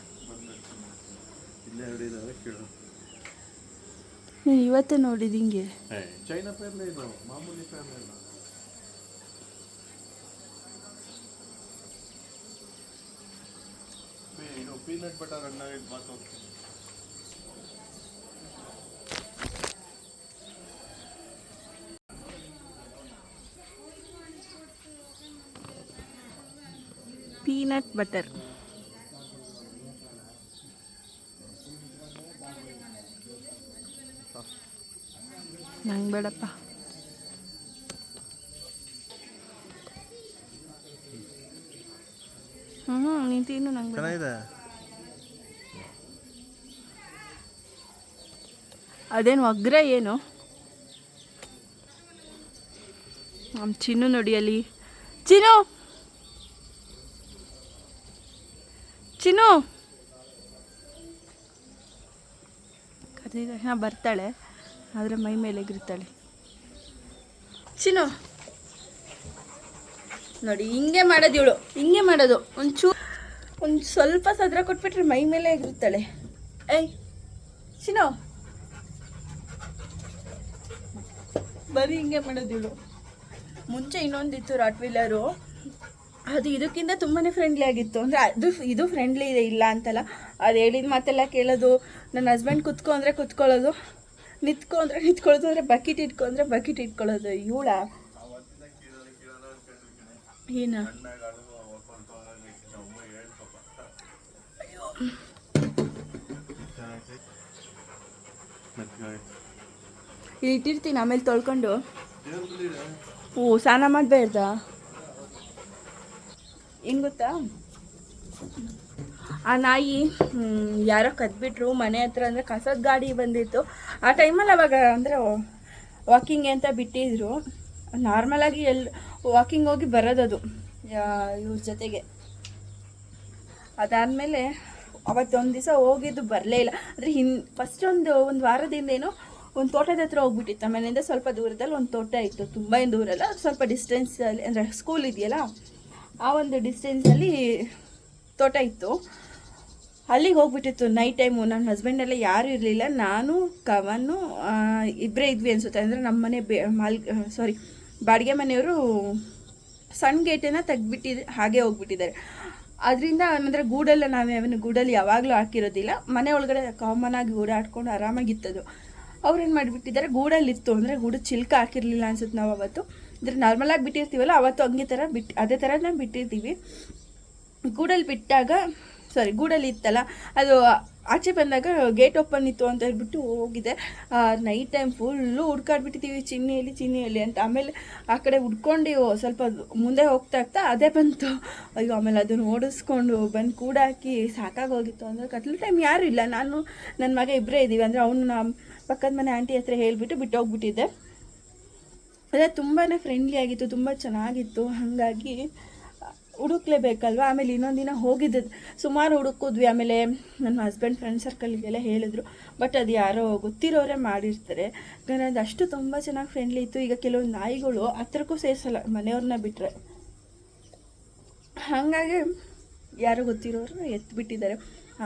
[SPEAKER 1] ನೀನು ಇವತ್ತೇ ನೋಡಿದ್ದು ಹಿಂಗೆ.
[SPEAKER 3] ಪೀನಟ್ ಬಟರ್ ಹಣ್ಣಾಗಿ
[SPEAKER 1] ಪೀನಟ್ ಬಟರ್ ನಂಗೆ ಬೇಡಪ್ಪ. ಹ್ಞೂ ನೀನು ತಿನ್ನು ನಂಗೆ ಬೇಡ. ಅದೇನು ಒಗ್ರ ಏನು? ನಮ್ಮ ಚಿನ್ನು ನೋಡಿ ಅಲ್ಲಿ. ಚಿನ್ನು! ಚಿನ್ನು. ಕರೆದ ಹಾಂ, ಬರ್ತಾಳೆ. ಆದರೆ ಮೈ ಮೇಲೆ ಎಗಿರ್ತಾಳೆ ಚಿನ್ನು. ನೋಡಿ, ಹಿಂಗೆ ಮಾಡೋದು ಇವಳು. ಹಿಂಗೆ ಮಾಡೋದು. ಒಂಚೂ ಒಂದು ಸ್ವಲ್ಪ ಸದ್ರ ಕೊಟ್ಬಿಟ್ರೆ ಮೈ ಮೇಲೆ ಎಗಿರ್ತಾಳೆ ಏಯ್, ಚಿನ್ನು. ಬರೀ ಹಿಂಗೆ ಮಾಡೋದು ಇವಳು. ಮುಂಚೆ ಇನ್ನೊಂದಿತ್ತು ರಾಟ್ ವೀಲರು. ಅದು ಇದಕ್ಕಿಂತ ತುಂಬಾ ಫ್ರೆಂಡ್ಲಿ ಆಗಿತ್ತು. ಅಂದರೆ ಅದು ಇದು ಫ್ರೆಂಡ್ಲಿ ಇದೆ, ಇಲ್ಲ ಅಂತಲ್ಲ. ಅದು ಹೇಳಿದ ಮಾತೆಲ್ಲ ಕೇಳೋದು, ನನ್ನ ಹಸ್ಬೆಂಡ್ ಕುತ್ಕೊ ಅಂದರೆ ಕುತ್ಕೊಳ್ಳೋದು, ನಿಂತ್ಕೊ ಅಂದರೆ ನಿಂತ್ಕೊಳ್ಳೋದು, ಅಂದರೆ ಬಕೆಟ್ ಇಟ್ಕೊ ಅಂದರೆ ಬಕೆಟ್ ಇಟ್ಕೊಳ್ಳೋದು. ಇವಳ. ಏನ? ಇಲ್ಲಿ ಇಟ್ಟಿರ್ತೀನಿ, ಆಮೇಲೆ ತೊಳ್ಕೊಂಡು. ಓ, ಸ್ನಾನ ಮಾಡಬೇಡ್ದ ಏನು ಗೊತ್ತಾ? ಆ ನಾಯಿ ಯಾರೋ ಕದ್ಬಿಟ್ರು. ಮನೆ ಹತ್ರ ಅಂದರೆ ಕಸದ ಗಾಡಿ ಬಂದಿತ್ತು. ಆ ಟೈಮಲ್ಲಿ ಅವಾಗ ಅಂದರೆ ವಾಕಿಂಗ್ ಅಂತ ಬಿಟ್ಟಿದ್ರು. ನಾರ್ಮಲಾಗಿ ಎಲ್ಲಿ ವಾಕಿಂಗ್ ಹೋಗಿ ಬರೋದದು ಇವ್ರ ಜೊತೆಗೆ. ಅದಾದಮೇಲೆ ಅವತ್ತೊಂದು ದಿವಸ ಹೋಗಿದ್ದು ಬರಲೇ ಇಲ್ಲ. ಅಂದರೆ ಹಿನ್ ಫಸ್ಟ್ ಒಂದು ಒಂದು ವಾರದಿಂದೇನೋ ಒಂದು ತೋಟದ ಹತ್ರ ಹೋಗ್ಬಿಟ್ಟಿತ್ತು. ಮನೆಯಿಂದ ಸ್ವಲ್ಪ ದೂರದಲ್ಲಿ ಒಂದು ತೋಟ ಇತ್ತು. ತುಂಬ ಏನು ದೂರ ಅಲ್ಲ ಸ್ವಲ್ಪ ಡಿಸ್ಟೆನ್ಸಲ್ಲಿ ಅಂದರೆ ಸ್ಕೂಲ್ ಇದೆಯಲ್ಲ? ಆ ಒಂದು ಡಿಸ್ಟೆನ್ಸಲ್ಲಿ ತೋಟ ಇತ್ತು. ಅಲ್ಲಿಗೆ ಹೋಗ್ಬಿಟ್ಟಿತ್ತು ನೈಟ್ ಟೈಮು ನನ್ನ ಹಸ್ಬೆಂಡೆಲ್ಲ ಯಾರೂ ಇರಲಿಲ್ಲ. ನಾನು, ಕವನು ಇಬ್ಬರೇ ಇದ್ವಿ ಅನಿಸುತ್ತೆ. ಅಂದರೆ ನಮ್ಮ ಮನೆ ಬೇ, ಮಾಲ್ ಸಾರಿ ಬಾಡಿಗೆ ಮನೆಯವರು ಸಣ್ಣ ಗೇಟನ್ನು ತೆಗ್ದುಬಿಟ್ಟಿದ್ದು ಹಾಗೆ ಹೋಗ್ಬಿಟ್ಟಿದ್ದಾರೆ. ಅದರಿಂದ ಅಂದರೆ ಗೂಡೆಲ್ಲ ನಾವು, ಅವನು ಗೂಡಲ್ಲಿ ಯಾವಾಗಲೂ ಹಾಕಿರೋದಿಲ್ಲ. ಮನೆ ಒಳಗಡೆ ಕಾಮನ್ ಆಗಿ ಓಡಾಡ್ಕೊಂಡು ಆರಾಮಾಗಿತ್ತದು. ಅವ್ರೇನು ಮಾಡಿಬಿಟ್ಟಿದ್ದಾರೆ? ಗೂಡಲ್ಲಿತ್ತು. ಅಂದರೆ ಗೂಡು ಚಿಲ್ಕ ಹಾಕಿರಲಿಲ್ಲ ಅನ್ಸುತ್ತೆ ನಾವು ಅವತ್ತು. ಅಂದರೆ ನಾರ್ಮಲಾಗಿ ಬಿಟ್ಟಿರ್ತೀವಲ್ಲ, ಅವತ್ತು ಹಂಗೆ ಥರ ಬಿಟ್ಟು ಅದೇ ಥರನೇ ಬಿಟ್ಟಿರ್ತೀವಿ. ಗೂಡಲ್ಲಿ ಬಿಟ್ಟಾಗ ಸಾರಿ ಗೂಡಲ್ಲಿ ಇತ್ತಲ್ಲ, ಅದು ಆಚೆ ಬಂದಾಗ ಗೇಟ್ ಓಪನ್ ಇತ್ತು ಅಂತ ಹೇಳ್ಬಿಟ್ಟು ಹೋಗಿದೆ. ನೈಟ್ ಟೈಮ್ ಫುಲ್ಲು ಹುಡ್ಕಾಡ್ಬಿಟ್ಟಿದ್ದೀವಿ ಚಿನ್ನಿಯಲ್ಲಿ ಚಿನ್ನಿಯಲ್ಲಿ ಅಂತ. ಆಮೇಲೆ ಆ ಕಡೆ ಹುಡ್ಕೊಂಡು ಸ್ವಲ್ಪ ಮುಂದೆ ಹೋಗ್ತಾ ಆಗ್ತಾ ಅದೇ ಬಂತು. ಅಯ್ಯೋ, ಆಮೇಲೆ ಅದನ್ನು ಓಡಿಸ್ಕೊಂಡು ಬಂದು ಕೂಡಾಕಿ ಸಾಕಾಗೋಗಿತ್ತು ಅಂದರೆ ಕತ್ಲು ಟೈಮ್ ಯಾರೂ ಇಲ್ಲ. ನಾನು ನನ್ನ ಮಗ ಇಬ್ಬರೇ ಇದ್ದೀವಿ ಅಂದರೆ ಅವನು ನಮ್ಮ ಪಕ್ಕದ ಮನೆ ಆಂಟಿ ಹತ್ರ ಹೇಳಿಬಿಟ್ಟು ಬಿಟ್ಟು ಹೋಗ್ಬಿಟ್ಟಿದ್ದೆ ಅದೇ ತುಂಬಾ ಫ್ರೆಂಡ್ಲಿ ಆಗಿತ್ತು, ತುಂಬ ಚೆನ್ನಾಗಿತ್ತು. ಹಾಗಾಗಿ ಹುಡುಕ್ಲೇಬೇಕಲ್ವ? ಆಮೇಲೆ ಇನ್ನೊಂದು ದಿನ ಹೋಗಿದ್ದು. ಸುಮಾರು ಹುಡುಕಿದ್ವಿ. ಆಮೇಲೆ ನನ್ನ ಹಸ್ಬೆಂಡ್ ಫ್ರೆಂಡ್ ಸರ್ಕಲ್ಗೆಲ್ಲ ಹೇಳಿದ್ರು. ಬಟ್ ಅದು ಯಾರೋ ಗೊತ್ತಿರೋರೇ ಮಾಡಿರ್ತಾರೆ. ಅದು ಅಷ್ಟು ತುಂಬ ಚೆನ್ನಾಗಿ ಫ್ರೆಂಡ್ಲಿ ಇತ್ತು. ಈಗ ಕೆಲವೊಂದು ನಾಯಿಗಳು ಹತ್ರಕ್ಕೂ ಸೇರಿಸಲ್ಲ ಮನೆಯವ್ರನ್ನ ಬಿಟ್ಟರೆ ಹಾಗಾಗಿ ಯಾರು ಗೊತ್ತಿರೋರು ಎತ್ತಿಬಿಟ್ಟಿದ್ದಾರೆ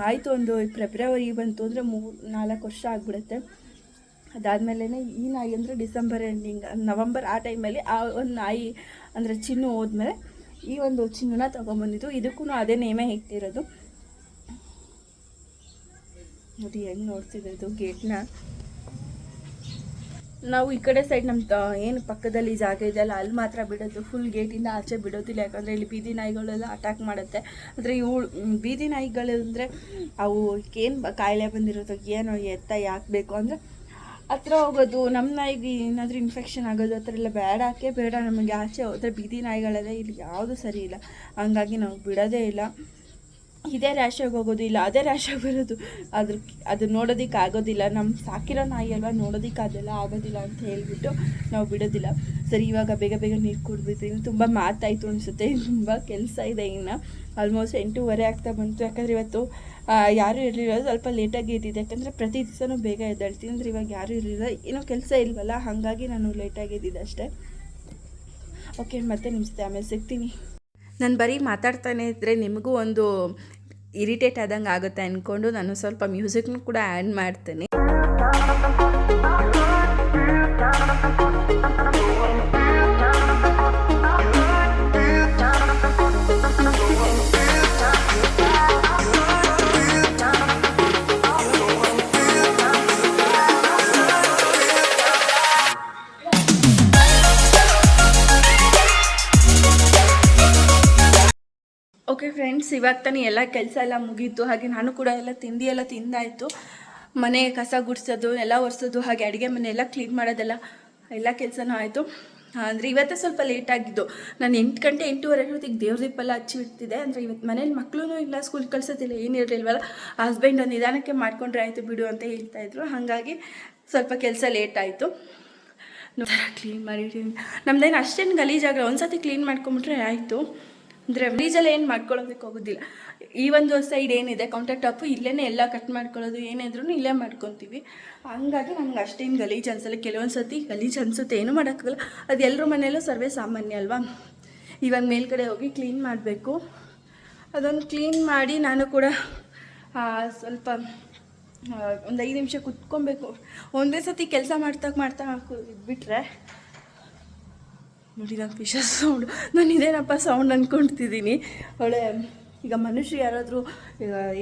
[SPEAKER 1] ಆಯಿತು ಒಂದು ಫೆಬ್ರವರಿ ಬಂತು ಅಂದರೆ ಮೂರು ನಾಲ್ಕು ವರ್ಷ ಆಗಿಬಿಡುತ್ತೆ. ಅದಾದಮೇಲೆ ಈ ನಾಯಿ ಅಂದರೆ ಡಿಸೆಂಬರ್ ಎಂಡಿಂಗ್ ನವಂಬರ್ ಆ ಟೈಮಲ್ಲಿ ಆ ಒಂದು ನಾಯಿ ಅಂದರೆ ಚಿನ್ನು ಹೋದ್ಮೇಲೆ ಈ ಒಂದು ಚಿನ್ನನ ತೊಗೊಂಬಂದಿದ್ದು. ಇದಕ್ಕೂ ಅದೇ ನೇಮೇ ಇಟ್ಟಿರೋದು. ನೋಡಿ, ಹೆಂಗೆ ನೋಡ್ತಿದೆ ಇದು ಗೇಟ್ನ. ನಾವು ಈ ಕಡೆ ಸೈಡ್ ನಮ್ಮ ಏನು ಪಕ್ಕದಲ್ಲಿ ಜಾಗ ಇದೆಯಲ್ಲ, ಅಲ್ಲಿ ಮಾತ್ರ ಬಿಡೋದು. ಫುಲ್ ಗೇಟಿಂದ ಆಚೆ ಬಿಡೋದಿಲ್ಲ. ಯಾಕಂದರೆ ಇಲ್ಲಿ ಬೀದಿ ನಾಯಿಗಳೆಲ್ಲ ಅಟ್ಯಾಕ್ ಮಾಡುತ್ತೆ. ಅಂದರೆ ಇವು, ಬೀದಿ ನಾಯಿಗಳು ಅಂದರೆ ಅವು ಏನು ಕಾಯಿಲೆ ಬಂದಿರೋದು ಏನೋ ಎತ್ತ ಯಾಕೆ ಬೇಕು ಅಂದರೆ ಹತ್ರ ಹೋಗೋದು ನಮ್ಮ ನಾಯಿಗೆ ಏನಾದರೂ ಇನ್ಫೆಕ್ಷನ್ ಆಗೋದು, ಆ ಥರ ಎಲ್ಲ ಬೇಡಕ್ಕೆ ಬೇಡ. ನಮಗೆ ಆಚೆ ಹೋದರೆ ಬೀದಿ ನಾಯಿಗಳೆಲ್ಲ ಇಲ್ಲಿ ಯಾವುದು ಸರಿ ಇಲ್ಲ. ಹಂಗಾಗಿ ನಾವು ಬಿಡೋದೇ ಇಲ್ಲ. ಇದೇ ರ್ಯಾಶಾಗಿ ಹೋಗೋದು ಇಲ್ಲ, ಅದೇ ರ್ಯಾಶಾಗಿ ಬರೋದು. ಅದ್ರ, ಅದು ನೋಡೋದಕ್ಕೆ ಆಗೋದಿಲ್ಲ. ನಮ್ಮ ಸಾಕಿರೋ ನಾಯಿ ಅಲ್ವಾ ನೋಡೋದಕ್ಕೆ ಅದೆಲ್ಲ ಆಗೋದಿಲ್ಲ ಅಂತ ಹೇಳಿಬಿಟ್ಟು ನಾವು ಬಿಡೋದಿಲ್ಲ. ಸರಿ, ಇವಾಗ ಬೇಗ ಬೇಗ ನೀರು ಕುಡಿದ್ಬಿಟ್ಟು ತುಂಬ ಮಾತಾಯಿತು ಅನಿಸುತ್ತೆ. ತುಂಬ ಕೆಲಸ ಇದೆ ಇನ್ನು. ಆಲ್ಮೋಸ್ಟ್ ಎಂಟೂವರೆ ಆಗ್ತಾ ಬಂತು. ಯಾಕಂದರೆ ಇವತ್ತು ಯಾರೂ ಇರಲಿಲ್ಲ. ಸ್ವಲ್ಪ ಲೇಟಾಗಿ ಎದ್ದಿದ್ದೆ. ಯಾಕಂದರೆ ಪ್ರತಿ ದಿವಸನೂ ಬೇಗ ಎದ್ದಾಳ್ತೀನಿ ಅಂದರೆ ಇವಾಗ ಯಾರೂ ಇರಲಿಲ್ಲ. ಏನೋ ಕೆಲಸ ಇಲ್ವಲ್ಲ? ಹಾಗಾಗಿ ನಾನು ಲೇಟಾಗಿ ಎದ್ದಿದ್ದೆ ಅಷ್ಟೇ. ಓಕೆ ಮತ್ತೆ ನಿಮ್ಮ ಜೊತೆ ಆಮೇಲೆ ಸಿಗ್ತೀನಿ. ನಾನು ಬರೀ ಮಾತಾಡ್ತಾನೆ ಇದ್ದರೆ ನಿಮಗೂ ಒಂದು ಇರಿಟೇಟ್ ಆದಂಗೆ ಆಗುತ್ತೆ ಅಂದ್ಕೊಂಡು ನಾನು ಸ್ವಲ್ಪ ಮ್ಯೂಸಿಕ್ನೂ ಕೂಡ ಆ್ಯಡ್ ಮಾಡ್ತೇನೆ. ಇವಾಗ ತಾನೇ ಎಲ್ಲ ಕೆಲಸ ಎಲ್ಲ ಮುಗೀತು. ಹಾಗೆ ನಾನು ಕೂಡ ಎಲ್ಲ ತಿಂಡಿ ಎಲ್ಲ ತಿಂದಾಯಿತು. ಮನೆ ಕಸ ಗುಡಿಸೋದು, ಎಲ್ಲ ಒರೆಸೋದು, ಹಾಗೆ ಅಡುಗೆ ಮನೆ ಎಲ್ಲ ಕ್ಲೀನ್ ಮಾಡೋದೆಲ್ಲ ಎಲ್ಲ ಕೆಲಸನೂ ಆಯಿತು. ಅಂದರೆ ಇವತ್ತೇ ಸ್ವಲ್ಪ ಲೇಟ್ ಆಗಿದ್ದು. ನಾನು ಎಂಟು ಗಂಟೆ ಎಂಟೂವರೆ ಹೊತ್ತಿಗೆ ದೇವ್ರ ದೀಪೆಲ್ಲ ಹಚ್ಚಿ ಬಿಡ್ತಿದ್ದೆ ಅಂದರೆ ಇವತ್ತು ಮನೇಲಿ ಮಕ್ಕಳೂ ಇಲ್ಲ ಸ್ಕೂಲ್ ಕಳ್ಸೋದಿಲ್ಲ ಏನಿರಲಿಲ್ವಲ್ಲ ಹಸ್ಬೆಂಡ್ ಒಂದು ನಿಧಾನಕ್ಕೆ ಮಾಡ್ಕೊಂಡ್ರೆ ಆಯಿತು ಬಿಡು ಅಂತ ಹೇಳ್ತಾಯಿದ್ರು ಹಾಗಾಗಿ ಸ್ವಲ್ಪ ಕೆಲಸ ಲೇಟ್ ಆಯಿತು. ಕ್ಲೀನ್ ಮಾಡಿ ನಮ್ದೇನು ಅಷ್ಟೇನು ಗಲೀಜಾಗಲ್ಲ ಒಂದು ಸತಿ ಕ್ಲೀನ್ ಮಾಡ್ಕೊಂಬಿಟ್ರೆ ಆಯಿತು. ಅಂದರೆ ಗಲೀಜೆಲ್ಲ ಏನು ಮಾಡ್ಕೊಳ್ಳೋದಕ್ಕೆ ಹೋಗೋದಿಲ್ಲ. ಈ ಒಂದು ಸೈಡ್ ಏನಿದೆ ಕೌಂಟರ್ ಟಾಪು ಇಲ್ಲೇ ಎಲ್ಲ ಕಟ್ ಮಾಡ್ಕೊಳ್ಳೋದು ಏನಿದ್ರು ಇಲ್ಲೇ ಮಾಡ್ಕೊತೀವಿ. ಹಂಗಾಗಿ ನಮ್ಗೆ ಅಷ್ಟೇನು ಗಲೀಜು ಅನ್ಸಲ್ಲ. ಕೆಲವೊಂದು ಸತಿ ಗಲೀಜು ಅನಿಸುತ್ತೆ, ಏನೂ ಮಾಡೋಕ್ಕಾಗಲ್ಲ. ಅದು ಎಲ್ಲರ ಮನೆಯಲ್ಲೂ ಸರ್ವೇ ಸಾಮಾನ್ಯ ಅಲ್ವಾ? ಇವಾಗ ಮೇಲ್ಗಡೆ ಹೋಗಿ ಕ್ಲೀನ್ ಮಾಡಬೇಕು. ಅದೊಂದು ಕ್ಲೀನ್ ಮಾಡಿ ನಾನು ಕೂಡ ಸ್ವಲ್ಪ ಒಂದು ಐದು ನಿಮಿಷ ಕುತ್ಕೊಬೇಕು. ಒಂದೇ ಸತಿ ಕೆಲಸ ಮಾಡ್ತಾ ಮಾಡ್ತಾ ಬಿಟ್ಟರೆ ನೋಡಿ ನಾನು ಫಿಶಸ್ ಸೌಂಡ್. ನಾನು ಇದೇನಪ್ಪ ಸೌಂಡ್ ಅಂದ್ಕೊಳ್ತಿದ್ದೀನಿ ಒಳ್ಳೆ, ಈಗ ಮನುಷ್ಯರು ಯಾರಾದರೂ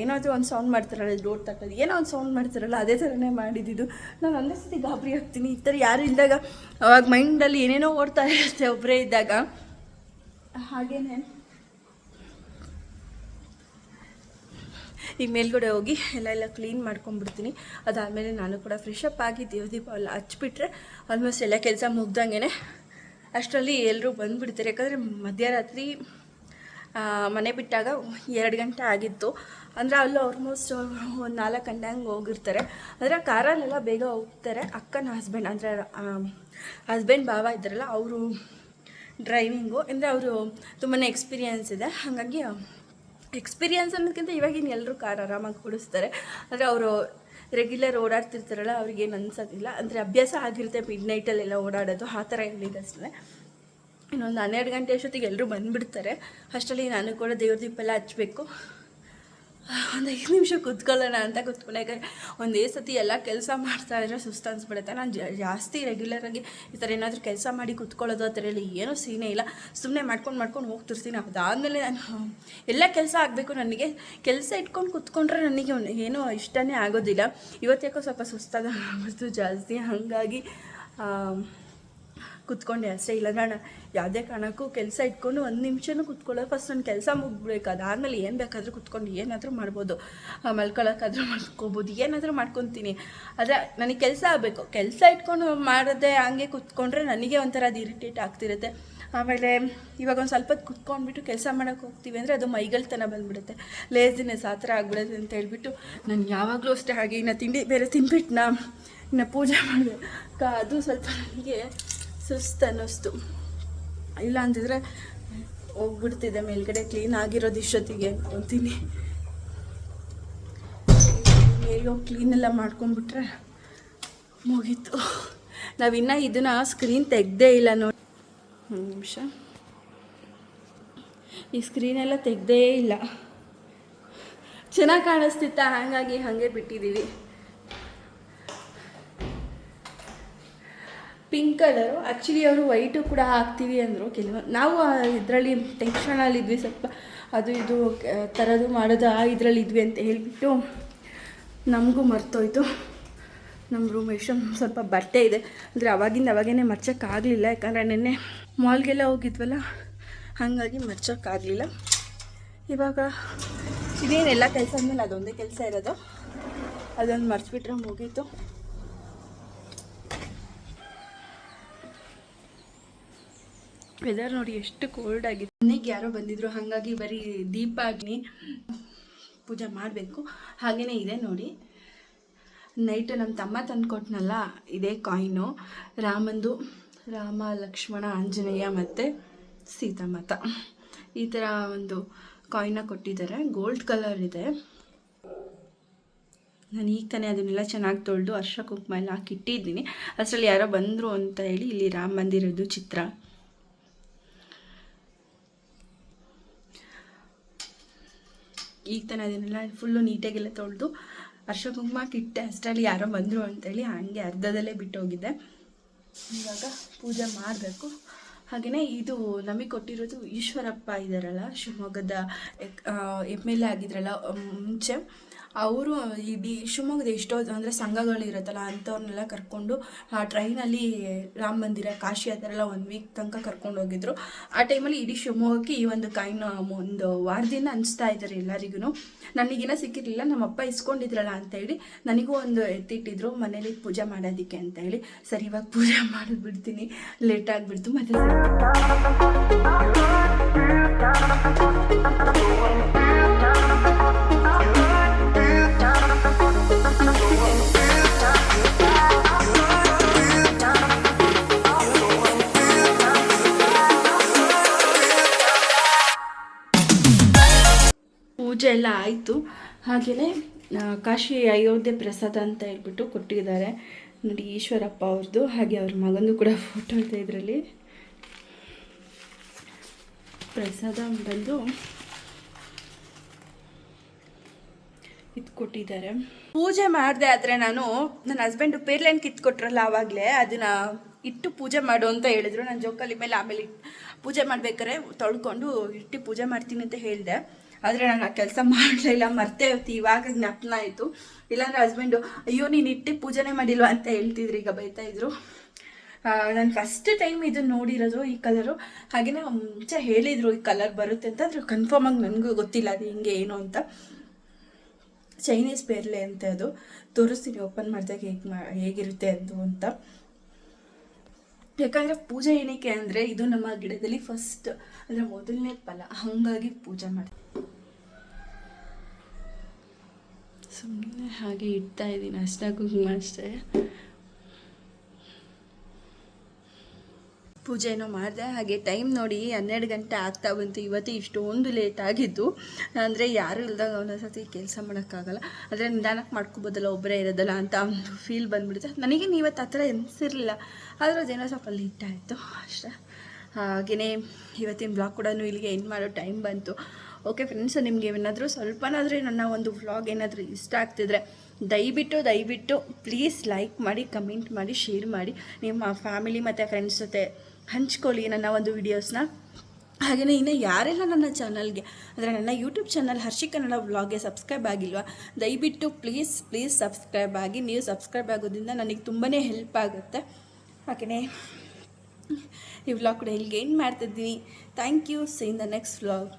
[SPEAKER 1] ಏನಾದರೂ ಒಂದು ಸೌಂಡ್ ಮಾಡ್ತಾರಲ್ಲ, ಡೋರ್ ತಟ್ಟೋದು, ಏನೋ ಒಂದು ಸೌಂಡ್ ಮಾಡ್ತಾರಲ್ಲ, ಅದೇ ಥರನೇ ಮಾಡಿದ್ದು ನಾನು ಒಂದೇ ಸತಿ ಗಾಬರಿ ಆಗ್ತೀನಿ. ಈ ಥರ ಯಾರು ಇದ್ದಾಗ, ಅವಾಗ ಮೈಂಡಲ್ಲಿ ಏನೇನೋ ಓಡ್ತಾ ಇರುತ್ತೆ ಒಬ್ಬರೇ ಇದ್ದಾಗ. ಹಾಗೇನೆ. ಈಗ ಮೇಲ್ಗಡೆ ಹೋಗಿ ಎಲ್ಲ ಎಲ್ಲ ಕ್ಲೀನ್ ಮಾಡ್ಕೊಂಡ್ಬಿಡ್ತೀನಿ. ಅದಾದಮೇಲೆ ನಾನು ಕೂಡ ಫ್ರೆಶ್ ಅಪ್ ಆಗಿ ದೇವ ದೀಪ ಎಲ್ಲ ಹಚ್ಬಿಟ್ರೆ ಆಲ್ಮೋಸ್ಟ್ ಎಲ್ಲ ಕೆಲಸ ಮುಗ್ದಂಗೆ ಅಷ್ಟರಲ್ಲಿ ಎಲ್ಲರೂ ಬಂದುಬಿಡ್ತಾರೆ. ಯಾಕಂದರೆ ಮಧ್ಯರಾತ್ರಿ ಮನೆ ಬಿಟ್ಟಾಗ ಎರಡು ಗಂಟೆ ಆಗಿತ್ತು. ಅಂದರೆ ಅಲ್ಲೂ ಆಲ್ಮೋಸ್ಟ್ ಒಂದು ನಾಲ್ಕು ಗಂಟೆ ಹಂಗೆ ಹೋಗಿರ್ತಾರೆ. ಅಂದರೆ ಕಾರಲ್ಲೆಲ್ಲ ಬೇಗ ಹೋಗ್ತಾರೆ. ಅಕ್ಕನ ಹಸ್ಬೆಂಡ್ ಅಂದರೆ ಹಸ್ಬೆಂಡ್ ಭಾವ ಇದ್ದಾರಲ್ಲ, ಅವರು ಡ್ರೈವಿಂಗು ಅಂದರೆ ಅವರು ತುಂಬಾ ಎಕ್ಸ್ಪೀರಿಯನ್ಸ್ ಇದೆ. ಹಾಗಾಗಿ ಎಕ್ಸ್ಪೀರಿಯನ್ಸ್ ಅನ್ನೋದಕ್ಕಿಂತ ಇವಾಗಿನ ಎಲ್ಲರೂ ಕಾರ್ ಆರಾಮಾಗಿ ಓಡಿಸ್ತಾರೆ. ಅಂದರೆ ಅವರು ರೆಗ್ಯುಲರ್ ಓಡಾಡ್ತಿರ್ತಾರಲ್ಲ ಅವ್ರಿಗೇನು ಅನ್ಸೋದಿಲ್ಲ. ಅಂದರೆ ಅಭ್ಯಾಸ ಆಗಿರುತ್ತೆ ಮಿಡ್ ನೈಟಲ್ಲೆಲ್ಲ ಓಡಾಡೋದು, ಆ ಥರ ಏನಿದೆ ಅಷ್ಟೇ. ಇನ್ನೊಂದು ಹನ್ನೆರಡು ಗಂಟೆ ಅಷ್ಟೊತ್ತಿಗೆ ಎಲ್ಲರೂ ಬಂದುಬಿಡ್ತಾರೆ. ಅಷ್ಟರಲ್ಲಿ ನಾನು ಕೂಡ ದೇವ್ರ ದೀಪ ಎಲ್ಲ ಹಚ್ಚಬೇಕು ಒಂದು ಐದು ನಿಮಿಷ ಕೂತ್ಕೊಳ್ಳೋಣ ಅಂತ ಕೂತ್ಕೊಂಡೆ. ಯಾಕಂದರೆ ಒಂದೇ ಸತಿ ಎಲ್ಲ ಕೆಲಸ ಮಾಡ್ತಾ ಇದ್ರೆ ಸುಸ್ತು ಅನ್ಸ್ಬಿಡುತ್ತೆ ನಾನು ಜಾಸ್ತಿ ರೆಗ್ಯುಲರಾಗಿ ಈ ಥರ ಏನಾದರೂ ಕೆಲಸ ಮಾಡಿ ಕೂತ್ಕೊಳ್ಳೋದು ಆ ಥರ ಎಲ್ಲ ಏನೂ ಸೀನೇ ಇಲ್ಲ. ಸುಮ್ಮನೆ ಮಾಡ್ಕೊಂಡು ಮಾಡ್ಕೊಂಡು ಹೋಗ್ತಿರ್ತೀನಿ. ಅದಾದಮೇಲೆ ನಾನು ಎಲ್ಲ ಕೆಲಸ ಆಗಬೇಕು ನನಗೆ. ಕೆಲಸ ಇಟ್ಕೊಂಡು ಕೂತ್ಕೊಂಡ್ರೆ ನನಗೆ ಏನೂ ಇಷ್ಟನೇ ಆಗೋದಿಲ್ಲ. ಇವತ್ತು ಯಾಕೋ ಸ್ವಲ್ಪ ಸುಸ್ತಾದ ಆಗ್ಬಿಡ್ತು ಜಾಸ್ತಿ. ಹಾಗಾಗಿ ಕುತ್ಕೊಂಡೆ ಅಷ್ಟೇ. ಇಲ್ಲ, ನಾನು ಯಾವುದೇ ಕಾರಣಕ್ಕೂ ಕೆಲಸ ಇಟ್ಕೊಂಡು ಒಂದು ನಿಮಿಷನೂ ಕೂತ್ಕೊಳ್ಳೋ ಫಸ್ಟ್ ನನ್ನ ಕೆಲಸ ಮುಗ್ಬೇಕು ಅದಾದಮೇಲೆ ಏನು ಬೇಕಾದರೂ ಕುತ್ಕೊಂಡು ಏನಾದರೂ ಮಾಡ್ಬೋದು. ಮಲ್ಕೊಳ್ಳೋಕ್ಕಾದರೂ ಮಾಡ್ಕೋಬೋದು ಏನಾದರೂ ಮಾಡ್ಕೊತೀನಿ. ಆದರೆ ನನಗೆ ಕೆಲಸ ಆಗಬೇಕು. ಕೆಲಸ ಇಟ್ಕೊಂಡು ಮಾಡದೆ ಹಂಗೆ ಕುತ್ಕೊಂಡ್ರೆ ನನಗೆ ಒಂಥರ ಅದು ಇರಿಟೇಟ್ ಆಗ್ತಿರುತ್ತೆ. ಆಮೇಲೆ ಇವಾಗ ಒಂದು ಸ್ವಲ್ಪ ಹೊತ್ತು ಕುತ್ಕೊಂಡ್ಬಿಟ್ಟು ಕೆಲಸ ಮಾಡೋಕ್ಕೆ ಹೋಗ್ತೀವಿ ಅಂದರೆ ಅದು ಮೈಗಳ್ತನ ಬಂದುಬಿಡುತ್ತೆ. ಲೇಸಿನೆಸ್ ಆ ಥರ ಆಗ್ಬಿಡುತ್ತೆ ಅಂತ ಹೇಳ್ಬಿಟ್ಟು ನಾನು ಯಾವಾಗಲೂ ಅಷ್ಟೇ ಹಾಗೆ ಇನ್ನು ತಿಂಡಿ ಬೇರೆ ತಿನ್ಬಿಟ್ನಾ ಇನ್ನು ಪೂಜೆ ಮಾಡಬೇಕು ಅದು ಸ್ವಲ್ಪ ನನಗೆ ಸುಸ್ತು ಅನ್ನಿಸ್ತು ಇಲ್ಲ ಅಂತಿದ್ರೆ ಹೋಗ್ಬಿಡ್ತಿದ್ದೆ ಮೇಲ್ಗಡೆ ಕ್ಲೀನ್ ಆಗಿರೋದು ಇಷ್ಟೊತ್ತಿಗೆ ಅನ್ಕೊತೀನಿ ಮೇಲ್ಗೋಗಿ ಕ್ಲೀನ್ ಕ್ಲೀನೆಲ್ಲ ಮಾಡ್ಕೊಂಡ್ಬಿಟ್ರೆ ಮುಗೀತು. ನಾವಿನ್ನ ಇದನ್ನು ಸ್ಕ್ರೀನ್ ತೆಗ್ದೇ ಇಲ್ಲ ನೋಡಿ. ಒಂದು ನಿಮಿಷ. ಈ ಸ್ಕ್ರೀನೆಲ್ಲ ತೆಗ್ದೇ ಇಲ್ಲ. ಚೆನ್ನಾಗಿ ಕಾಣಿಸ್ತಿತ್ತ? ಹಾಗಾಗಿ ಹಾಗೆ ಬಿಟ್ಟಿದ್ದೀವಿ ಪಿಂಕ್ ಕಲರು ಆ್ಯಕ್ಚುಲಿ ಅವರು ವೈಟು ಕೂಡ ಹಾಕ್ತೀವಿ ಅಂದರು. ಕೆಲವು, ನಾವು ಇದರಲ್ಲಿ ಟೆನ್ಷನಲ್ಲಿ ಇದ್ವಿ ಸ್ವಲ್ಪ. ಅದು ಇದು ಥರದ್ದು ತರೋದು ಮಾಡೋದು ಆ ಇದರಲ್ಲಿ ಇದ್ವಿ ಅಂತ ಹೇಳಿಬಿಟ್ಟು ನಮಗೂ ಮರ್ತೋಯ್ತು. ನಮ್ಮ ರೂಮ್ ಎಷ್ಟು ಸ್ವಲ್ಪ ಬಟ್ಟೆ ಇದೆ. ಅಂದರೆ ಅವಾಗಿಂದ ಅವಾಗೇ ಮರ್ಚೋಕ್ಕಾಗಲಿಲ್ಲ ಯಾಕಂದರೆ ನಿನ್ನೆ ಮಾಲ್ಗೆಲ್ಲ ಹೋಗಿದ್ವಲ್ಲ, ಹಾಗಾಗಿ ಮರ್ಚೋಕ್ಕಾಗಲಿಲ್ಲ ಇವಾಗ ಇದೇನೆಲ್ಲ ಕೆಲಸ ಅಂದಮೇಲೆ ಅದೊಂದೇ ಕೆಲಸ ಇರೋದು. ಅದೊಂದು ಮರ್ಚಿಬಿಟ್ರೆ ಮುಗೀತು. ವೆದರ್ ನೋಡಿ ಎಷ್ಟು ಕೋಲ್ಡ್ ಆಗಿದೆ. ಮನೆಗೆ ಯಾರೋ ಬಂದಿದ್ರು, ಹಾಗಾಗಿ ಬರೀ ದೀಪ ಆಗಲಿ ಪೂಜೆ ಮಾಡಬೇಕು. ಹಾಗೆಯೇ ಇದೆ ನೋಡಿ. ನೈಟ್ ನಮ್ಮ ತಮ್ಮ ತಂದ್ಕೊಟ್ನಲ್ಲ ಇದೇ ಕಾಯಿನು ರಾಮಂದು ರಾಮ, ಲಕ್ಷ್ಮಣ, ಆಂಜನೇಯ ಮತ್ತು ಸೀತಾಮಾತ. ಈ ಥರ ಒಂದು ಕಾಯಿನ ಕೊಟ್ಟಿದ್ದಾರೆ. ಗೋಲ್ಡ್ ಕಲರ್ ಇದೆ. ನಾನು ಈಗ ತಾನೇ ಅದನ್ನೆಲ್ಲ ಚೆನ್ನಾಗಿ ತೊಳೆದು ಅರ್ಶ ಕುಂಕುಮ ಎಲ್ಲ ಹಾಕಿ ಇಟ್ಟಿದ್ದೀನಿ. ಅಷ್ಟರಲ್ಲಿ ಯಾರೋ ಬಂದರು ಅಂತ ಹೇಳಿ ಇಲ್ಲಿ ರಾಮ ಮಂದಿರದ್ದು ಚಿತ್ರ. ಈಗ ತಾನೇ ಅದನ್ನೆಲ್ಲ ಫುಲ್ಲು ನೀಟಾಗೆಲ್ಲ ತೊಳೆದು ಅರ್ಶ ಕುಂಕುಮ ಇಟ್ಟೆ ಅಷ್ಟರಲ್ಲಿ ಯಾರೋ ಬಂದರು ಅಂತೇಳಿ ಹಂಗೆ ಅರ್ಧದಲ್ಲೇ ಬಿಟ್ಟು ಹೋಗಿದ್ದೆ ಇವಾಗ ಪೂಜೆ ಮಾಡಬೇಕು. ಹಾಗೆಯೇ ಇದು ನಮಗೆ ಕೊಟ್ಟಿರೋದು ಈಶ್ವರಪ್ಪ ಇದ್ದಾರಲ್ಲ ಶಿವಮೊಗ್ಗದ ಎಂ ಎಲ್ ಎ ಆಗಿದ್ರಲ್ಲ ಮುಂಚೆ ಅವರು ಇಡೀ ಶಿವಮೊಗ್ಗದ ಎಷ್ಟೋ ಅಂದರೆ ಸಂಘಗಳಿರುತ್ತಲ್ಲ, ಅಂಥವ್ರನ್ನೆಲ್ಲ ಕರ್ಕೊಂಡು, ಆ, ಟ್ರೈನಲ್ಲಿ ರಾಮ ಮಂದಿರ, ಕಾಶಿ ಆ ಥರ ಎಲ್ಲ ಒಂದು ವೀಕ್ ತನಕ ಕರ್ಕೊಂಡು ಹೋಗಿದ್ರು. ಆ ಟೈಮಲ್ಲಿ ಇಡೀ ಶಿವಮೊಗ್ಗಕ್ಕೆ ಈ ಒಂದು ಕಾಯಿನ ಒಂದು ವಾರದಿಂದ ಅನಿಸ್ತಾ ಇದ್ದಾರೆ ಎಲ್ಲರಿಗೂ ನನಗೇನೋ ಸಿಕ್ಕಿರಲಿಲ್ಲ, ನಮ್ಮಪ್ಪ ಇಸ್ಕೊಂಡಿದ್ರಲ್ಲ ಅಂತ ಹೇಳಿ ನನಗೂ ಒಂದು ಎತ್ತಿಟ್ಟಿದ್ರು, ಮನೇಲಿ ಪೂಜೆ ಮಾಡೋದಕ್ಕೆ ಅಂತ ಹೇಳಿ ಸರಿ, ಇವಾಗ ಪೂಜೆ (laughs) ಮಾಡಿಬಿಡ್ತೀನಿ ಬಿಡ್ತೀನಿ ಲೇಟ್ ಆಗಿಬಿಡ್ತು, ಮತ್ತೆ ಎಲ್ಲ ಆಯಿತು. ಹಾಗೆಯೇ ಕಾಶಿ ಅಯೋಧ್ಯೆ ಪ್ರಸಾದ ಅಂತ ಹೇಳ್ಬಿಟ್ಟು ಕೊಟ್ಟಿದ್ದಾರೆ. ನೋಡಿ ಈಶ್ವರಪ್ಪ ಅವ್ರದ್ದು ಹಾಗೆ ಅವ್ರ ಮಗನೂ ಕೂಡ ಫೋಟೋ ಇದೆ ಇದರಲ್ಲಿ. ಪ್ರಸಾದ ಬಂದು ಕೊಟ್ಟಿದ್ದಾರೆ ಪೂಜೆ ಮಾಡಿದೆ ಆದರೆ ನಾನು, ನನ್ನ ಹಸ್ಬೆಂಡು ಪೇರ್ಲೆನ್ ಕಿತ್ಕೊಟ್ರಲ್ಲ ಆವಾಗಲೇ ಅದನ್ನ ಇಟ್ಟು ಪೂಜೆ ಮಾಡು ಅಂತ ಹೇಳಿದ್ರು. ನಾನು ಜೋಕಾಲಿ ಮೇಲೆ ಆಮೇಲೆ ಪೂಜೆ ಮಾಡ್ಬೇಕಾರೆ ತೊಳ್ಕೊಂಡು ಇಟ್ಟು ಪೂಜೆ ಮಾಡ್ತೀನಿ ಅಂತ ಹೇಳಿದೆ. ಆದರೆ ನಾನು ಆ ಕೆಲಸ ಮಾಡಲಿಲ್ಲ ಮರ್ತೇ ಹೋಗ್ತಿ ಇವಾಗ ಜ್ಞಾಪನ ಆಯಿತು. ಇಲ್ಲಾಂದ್ರೆ ಹಸ್ಬೆಂಡು ಅಯ್ಯೋ, ನೀನು ಇಟ್ಟು ಪೂಜೆನೇ ಮಾಡಿಲ್ವ? ಅಂತ ಹೇಳ್ತಿದ್ರು, ಈಗ ಬೈತಾ ಇದ್ರು. ನಾನು ಫಸ್ಟ್ ಟೈಮ್ ಇದನ್ನು ನೋಡಿರೋದು, ಈ ಕಲರು ಹಾಗೆಯೇ ಮುಂಚೆ ಹೇಳಿದರು, ಈ ಕಲರ್ ಬರುತ್ತೆ ಅಂತ ಕನ್ಫರ್ಮ್ ಆಗಿ ನನಗೂ ಗೊತ್ತಿಲ್ಲ ಅದು ಹಿಂಗೆ ಏನು ಅಂತ. ಚೈನೀಸ್ ಪೇರ್ಲೆ ಅಂತ ಅದು. ತೋರಿಸ್ತೀನಿ ಓಪನ್ ಮಾಡಿದಾಗ ಹೇಗೆ ಮಾ, ಹೇಗಿರುತ್ತೆ ಅದು ಅಂತ. ಯಾಕಂದರೆ ಪೂಜೆ ಏನಕ್ಕೆ ಅಂದರೆ ಇದು ನಮ್ಮ ಗಿಡದಲ್ಲಿ ಫಸ್ಟ್ ಅಂದರೆ ಮೊದಲನೇ ಫಲ. ಹಾಗಾಗಿ ಪೂಜೆ ಮಾಡಿ ಸುಮ್ಮನೆ ಹಾಗೆ ಇಡ್ತಾ ಇದ್ದೀನಿ ಅಷ್ಟೇ ಕುಂಕುಮ ಅಷ್ಟೇ ಪೂಜೆ ಏನೋ ಮಾಡಿದೆ. ಹಾಗೆ ಟೈಮ್ ನೋಡಿ ಹನ್ನೆರಡು ಗಂಟೆ ಆಗ್ತಾ ಬಂತು. ಇವತ್ತು ಇಷ್ಟೊಂದು ಲೇಟ್ ಆಗಿದ್ದು. ಅಂದರೆ ಯಾರೂ ಇಲ್ದಾಗ ಒಂದೊಂದ್ಸತಿ ಕೆಲಸ ಮಾಡೋಕ್ಕಾಗಲ್ಲ. ಆದರೆ ನಿಧಾನಕ್ಕೆ ಮಾಡ್ಕೋಬೋದಲ್ಲ ಒಬ್ಬರೇ ಇರೋದಲ್ಲ ಅಂತ ಒಂದು ಫೀಲ್ ಬಂದ್ಬಿಡುತ್ತೆ. ನನಗೆ ಇವತ್ತು ಆ ಥರ ಎನಿಸಿರಲಿಲ್ಲ. ಆದರೂ ಅದೇನೋ ಸ್ವಲ್ಪ ಲೇಟ್ ಆಯಿತು. ಅಷ್ಟೇ. ಹಾಗೆಯೇ ಇವತ್ತಿನ ಬ್ಲಾಗ್ ಕೂಡ ಇಲ್ಲಿಗೆ ಎಂಡ್ ಮಾಡೋ ಟೈಮ್ ಬಂತು. ಓಕೆ ಫ್ರೆಂಡ್ಸ್ ನಿಮಗೆ ಏನಾದರೂ ಸ್ವಲ್ಪನಾದರೂ ನನ್ನ ಒಂದು ವ್ಲಾಗ್ ಏನಾದರೂ ಇಷ್ಟ ಆಗ್ತಿದ್ರೆ ದಯವಿಟ್ಟು ದಯವಿಟ್ಟು ಪ್ಲೀಸ್ ಲೈಕ್ ಮಾಡಿ ಕಮೆಂಟ್ ಮಾಡಿ ಶೇರ್ ಮಾಡಿ. ನಿಮ್ಮ ಫ್ಯಾಮಿಲಿ ಮತ್ತು ಫ್ರೆಂಡ್ಸ್ ಜೊತೆ ಹಂಚ್ಕೊಳ್ಳಿ ನನ್ನ ಒಂದು ವಿಡಿಯೋಸ್ನ ಹಾಗೆಯೇ ಇನ್ನು ಯಾರೆಲ್ಲ ನನ್ನ ಚಾನಲ್ಗೆ ಅಂದರೆ ನನ್ನ ಯೂಟ್ಯೂಬ್ ಚಾನಲ್ ಹರ್ಷಿ ಕನ್ನಡ ವ್ಲಾಗ್ಗೆ ಸಬ್ಸ್ಕ್ರೈಬ್ ಆಗಿಲ್ವಾ, ದಯವಿಟ್ಟು ಪ್ಲೀಸ್ ಪ್ಲೀಸ್ ಸಬ್ಸ್ಕ್ರೈಬ್ ಆಗಿ, ನೀವು ಸಬ್ಸ್ಕ್ರೈಬ್ ಆಗೋದ್ರಿಂದ ನನಗೆ ತುಂಬಾ ಹೆಲ್ಪ್ ಆಗುತ್ತೆ. ಹಾಗೆಯೇ ಈ ವ್ಲಾಗ್ ಕೂಡ ಇಲ್ಲಿಗೆ ಏನು ಮಾಡ್ತಿದ್ದೀನಿ thank you see in the next vlog